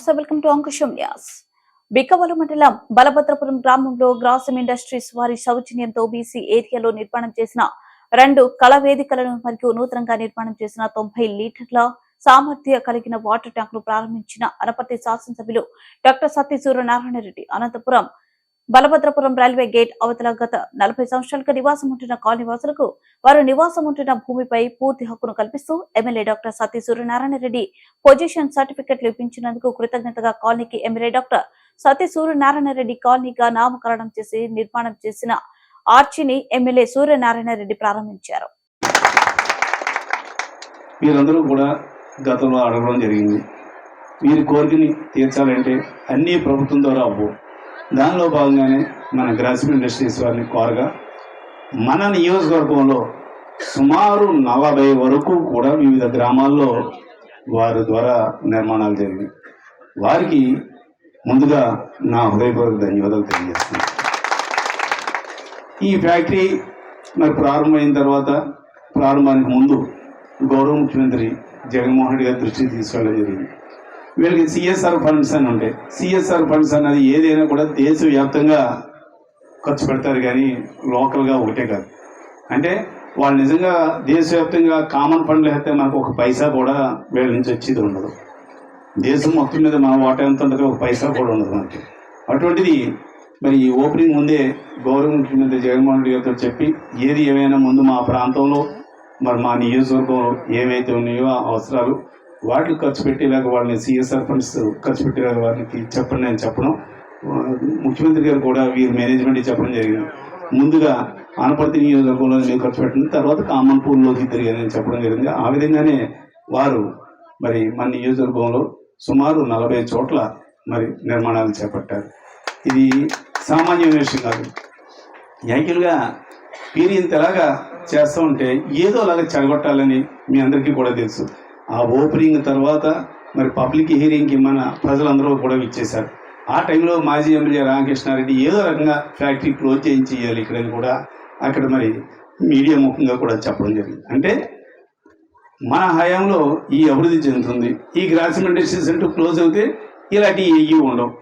నమస్తే welcome to Ankusam Nyas. బిక్కవలు మండలం బలభద్రపురం గ్రామంలో గ్రాసం ఇండస్ట్రీస్ వారి సౌజన్యంతో బీసీ ఏరియాలో నిర్మాణం చేసిన రెండు కళ వేదికలను మరియు నూతనంగా నిర్మాణం చేసిన తొంభై లీటర్ల సామర్థ్య కలిగిన వాటర్ ట్యాంకులు ప్రారంభించిన అనపర్తి శాసనసభ్యులు doctor Satya Suryanarayana Reddy Anantapuram Balabhadrapuram railway gate అవతల గత నలభై సంవత్సరాలుగా నివాసం ఉంటున్న కాలనీవాసులకు వారు నివాసం ఉంటున్న భూమిపై పూర్తి హక్కును కల్పిస్తూ MLA doctor Sati Suryanarayana Reddy position సర్టిఫికెట్లు ఇప్పించినందుకు కృతజ్ఞతగా కాలనీకి ఎమ్మెల్యే డాక్టర్ సతీ సూర్యనారాయణ రెడ్డి కాలనీగా నామకరణం చేసి నిర్మాణం చేసిన ఆర్చిని ఎమ్మెల్యే సూర్యనారాయణ రెడ్డి ప్రారంభించారు. కూడా గతంలో అడగడం జరిగింది. వీరి కోరికని తీర్చాలంటే అన్ని ప్రభుత్వం ద్వారా అవ్వు. దానిలో భాగంగానే మన గ్రాసిమ్ ఇండస్ట్రీస్ వారిని కోరగా మన నియోజకవర్గంలో సుమారు నలభై వరకు కూడా వివిధ గ్రామాల్లో వారి ద్వారా నిర్మాణాలు జరిగింది వారికి ముందుగా నా హృదయపూర్వక ధన్యవాదాలు తెలియజేస్తున్నాను. ఈ ఫ్యాక్టరీ మరి ప్రారంభమైన తర్వాత ప్రారంభానికి ముందు గౌరవ ముఖ్యమంత్రి జగన్మోహన్ రెడ్డి గారి దృష్టికి తీసుకెళ్ళడం జరిగింది. వీళ్ళకి సిఎస్ఆర్ ఫండ్స్ అని ఉంటాయి. సిఎస్ఆర్ ఫండ్స్ అన్నది ఏదైనా కూడా దేశవ్యాప్తంగా ఖర్చు పెడతారు కానీ లోకల్గా ఒకటే కాదు. అంటే వాళ్ళు నిజంగా దేశవ్యాప్తంగా కామన్ ఫండ్లు అయితే మనకు ఒక పైసా కూడా వీళ్ళ నుంచి వచ్చేది ఉండదు. దేశం మొత్తం మీద మన వాటా ఎంత ఉంటుంది ఒక పైసా కూడా ఉండదు మనకి. అటువంటిది మరి ఈ ఓపెనింగ్ ముందే గౌరవ ముఖ్యమంత్రి జగన్మోహన్ రెడ్డి గారితో చెప్పి ఏది ఏమైనా ముందు మా ప్రాంతంలో మరి మా నియోజకవర్గంలో ఏవైతే ఉన్నాయో అవసరాలు వాటికి ఖర్చు పెట్టేలాగా వాళ్ళని సిఎస్ఆర్ ఫండ్స్ ఖర్చు పెట్టేలాగా వారికి చెప్పండి నేను చెప్పడం ముఖ్యమంత్రి గారు కూడా వీరి మేనేజ్మెంట్ చెప్పడం జరిగింది. ముందుగా ఆనపర్తి నియోజకవర్గంలో నేను ఖర్చు పెట్టిన తర్వాత కామన్ పూల్లోకి తిరిగానని చెప్పడం జరిగింది. ఆ విధంగానే వారు మరి మన నియోజకవర్గంలో సుమారు నలభై చోట్ల మరి నిర్మాణాలు చేపట్టారు. ఇది సామాన్య విషయం కాదు. యాంకిల్గా వీరు ఇంతలాగా చేస్తూ ఉంటే ఏదో అలాగా చెడగొట్టాలని మీ అందరికీ కూడా తెలుసు. ఆ ఓపెనింగ్ తర్వాత మరి పబ్లిక్ హియరింగ్కి మన ప్రజలందరూ కూడా ఇచ్చేశారు ఆ టైంలో మాజీ ఎమ్మెల్యే రామకృష్ణారెడ్డి ఏదో రకంగా ఫ్యాక్టరీ క్లోజ్ చేయించి ఇవ్వాలి ఇక్కడని కూడా అక్కడ మరి మీడియా ముఖంగా కూడా చెప్పడం జరిగింది. అంటే మన హయాంలో ఈ అభివృద్ధి చెందుతుంది. ఈ గ్రాసిమ్ ఇండస్ట్రీ సెంటర్ క్లోజ్ అవుతే ఇలాంటి ఏవి ఉండవు.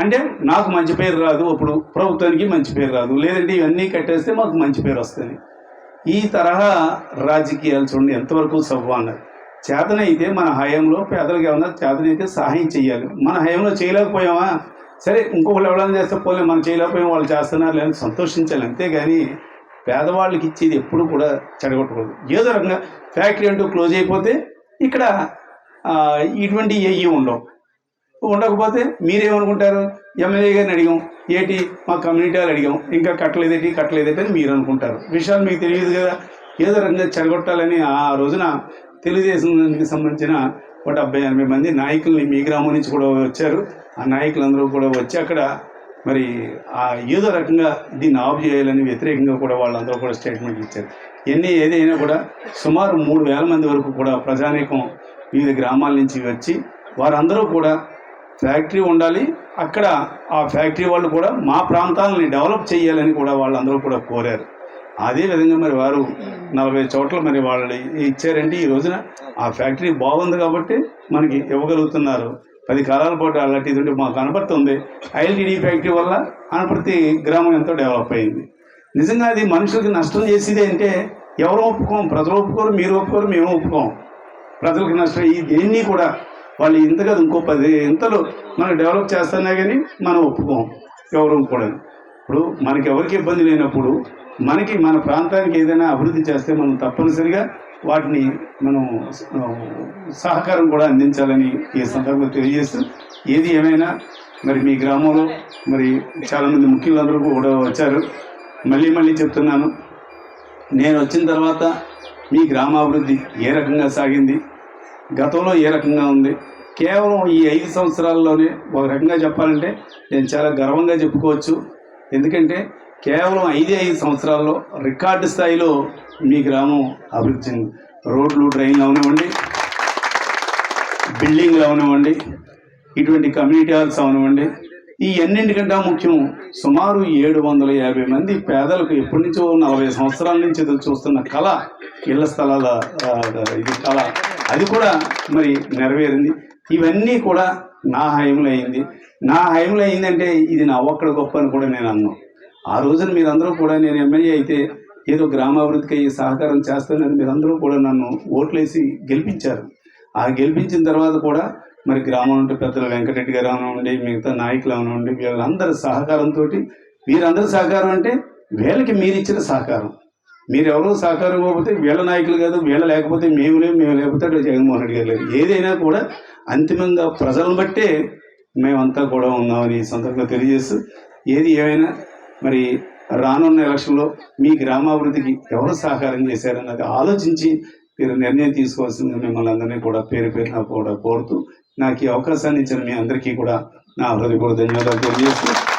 అంటే నాకు మంచి పేరు రాదు అప్పుడు ప్రభుత్వానికి మంచి పేరు రాదు. లేదంటే ఇవన్నీ కట్టేస్తే మాకు మంచి పేరు వస్తుంది. ఈ తరహా రాజకీయాలు చూడండి ఎంతవరకు సవ్వ చేతనైతే మన హయాంలో పేదలకు ఏమన్నా చేతనైతే సహాయం చేయాలి మన హయాంలో చేయలేకపోయామా? సరే ఇంకొకళ్ళు ఎవరైనా చేస్తే పోలే మనం చేయలేకపోయాం వాళ్ళు చేస్తున్నారు లేదని సంతోషించాలి. అంతేగాని పేదవాళ్ళకి ఇచ్చేది ఎప్పుడు కూడా చెడగొట్టకూడదు. ఏదో రకంగా ఫ్యాక్టరీ అంటూ క్లోజ్ అయిపోతే ఇక్కడ ఇటువంటి ఏవి ఉండవు. ఉండకపోతే మీరేమనుకుంటారు? ఎమ్మెల్యే గారిని అడిగాం. ఏటి? మా కమ్యూనిటీ వాళ్ళు అడిగాం. ఇంకా కట్టలేదేటి? కట్టలేదేటి అని మీరు అనుకుంటారు విషయాలు మీకు తెలియదు కదా? ఏదో రకంగా చెడగొట్టాలని ఆ రోజున తెలుగుదేశానికి సంబంధించిన ఒక డెబ్బై ఎనభై మంది నాయకుల్ని మీ గ్రామం నుంచి కూడా వచ్చారు. ఆ నాయకులందరూ కూడా వచ్చి అక్కడ మరి ఆ ఏదో రకంగా దీన్ని ఆఫ్ చేయాలని వ్యతిరేకంగా కూడా వాళ్ళందరూ కూడా స్టేట్మెంట్ ఇచ్చారు. ఎన్ని ఏదైనా కూడా సుమారు మూడు వేల మంది వరకు కూడా ప్రజానీకం వివిధ గ్రామాల నుంచి వచ్చి వారందరూ కూడా ఫ్యాక్టరీ ఉండాలి. అక్కడ ఆ ఫ్యాక్టరీ వాళ్ళు కూడా మా ప్రాంతాలని డెవలప్ చేయాలని కూడా వాళ్ళందరూ కూడా కోరారు. అదే విధంగా మరి వారు నలభై చోట్ల మరి వాళ్ళు ఇచ్చారంటే ఈ రోజున ఆ ఫ్యాక్టరీ బాగుంది కాబట్టి మనకి ఇవ్వగలుగుతున్నారు. పది కాలాల పాటు అలాంటిది ఉంటే మాకు కనపడుతుంది ఐఎల్టీడీ ఫ్యాక్టరీ వల్ల అనపర్తి గ్రామం ఎంతో డెవలప్ అయింది. నిజంగా అది మనుషులకి నష్టం చేసేది అంటే ఎవరు ఒప్పుకోం? ప్రజలు ఒప్పుకోరు మీరు ఒప్పుకోరు మేము ఒప్పుకోం. ప్రజలకు నష్టం ఈ దేన్ని కూడా వాళ్ళు ఇంత కాదు ఇంకో పది ఇంతలో మనం డెవలప్ చేస్తున్నా కానీ మనం ఒప్పుకోం. ఎవరు ఒప్పుకోవడం ఇప్పుడు మనకి ఎవరికి ఇబ్బంది లేనప్పుడు మనకి మన ప్రాంతానికి ఏదైనా అభివృద్ధి చేస్తే మనం తప్పనిసరిగా వాటిని మనం సహకారం కూడా అందించాలని ఈ సందర్భంగా తెలియజేస్తూ ఏది ఏమైనా మరి మీ గ్రామంలో మరి చాలామంది ముఖ్యులందరూ కూడా వచ్చారు. మళ్ళీ మళ్ళీ చెప్తున్నాను నేను వచ్చిన తర్వాత మీ గ్రామాభివృద్ధి ఏ రకంగా సాగింది? గతంలో ఏ రకంగా ఉంది? కేవలం ఈ ఐదు సంవత్సరాల్లోనే ఒక రకంగా చెప్పాలంటే నేను చాలా గర్వంగా చెప్పుకోవచ్చు. ఎందుకంటే కేవలం ఐదే ఐదు సంవత్సరాల్లో రికార్డు స్థాయిలో మీ గ్రామం అభివృద్ధి చెంది రోడ్లు డ్రైన్లు అవనివ్వండి బిల్డింగ్లు అవనివ్వండి ఇటువంటి కమ్యూనిటీ హాల్స్ అవనివ్వండి ఈ అన్నింటికంటే ముఖ్యం సుమారు ఏడు వందల యాభై మంది పేదలకు ఎప్పటి నుంచో నలభై సంవత్సరాల నుంచి ఎదురు చూస్తున్న కళ ఇళ్ళ స్థలాల ఇది కళ అది కూడా మరి నెరవేరింది. ఇవన్నీ కూడా నా హయంలో అయింది. నా హయంలో అయిందంటే ఇది నా ఒక్కడ గొప్ప అని కూడా నేను అన్నాను ఆ రోజున మీరందరూ కూడా నేను ఎమ్మెల్యే అయితే ఏదో గ్రామాభివృద్ధికి అయ్యి సహకారం చేస్తానని మీరందరూ కూడా నన్ను ఓట్లేసి గెలిపించారు. ఆ గెలిపించిన తర్వాత కూడా మరి గ్రామం నుండి పెద్దలు వెంకటరెడ్డి గారు అవనండి మిగతా నాయకులు అవనండి వీళ్ళందరి సహకారంతో వీరందరి సహకారం అంటే వీళ్ళకి మీరిచ్చిన సహకారం. మీరు సహకారం ఇవ్వకపోతే వీళ్ళ నాయకులు కాదు వీళ్ళ లేకపోతే మేము లేము మేము లేకపోతే జగన్మోహన్ రెడ్డి గారు లేరు. ఏదైనా కూడా అంతిమంగా ప్రజలను బట్టే మేమంతా కూడా ఉన్నామని సందర్భంగా తెలియజేస్తూ ఏది ఏమైనా మరి రానున్న ఎలక్షన్లో మీ గ్రామాభివృద్ధికి ఎవరు సహకారం చేశారన్నది ఆలోచించి మీరు నిర్ణయం తీసుకోవాల్సింది మిమ్మల్ని అందరినీ కూడా పేరు పేరున కూడా కోరుతూ నాకు ఈ అవకాశాన్ని ఇచ్చిన మీ అందరికీ కూడా నా హృదయపూర్వక ధన్యవాదాలు తెలియజేస్తూ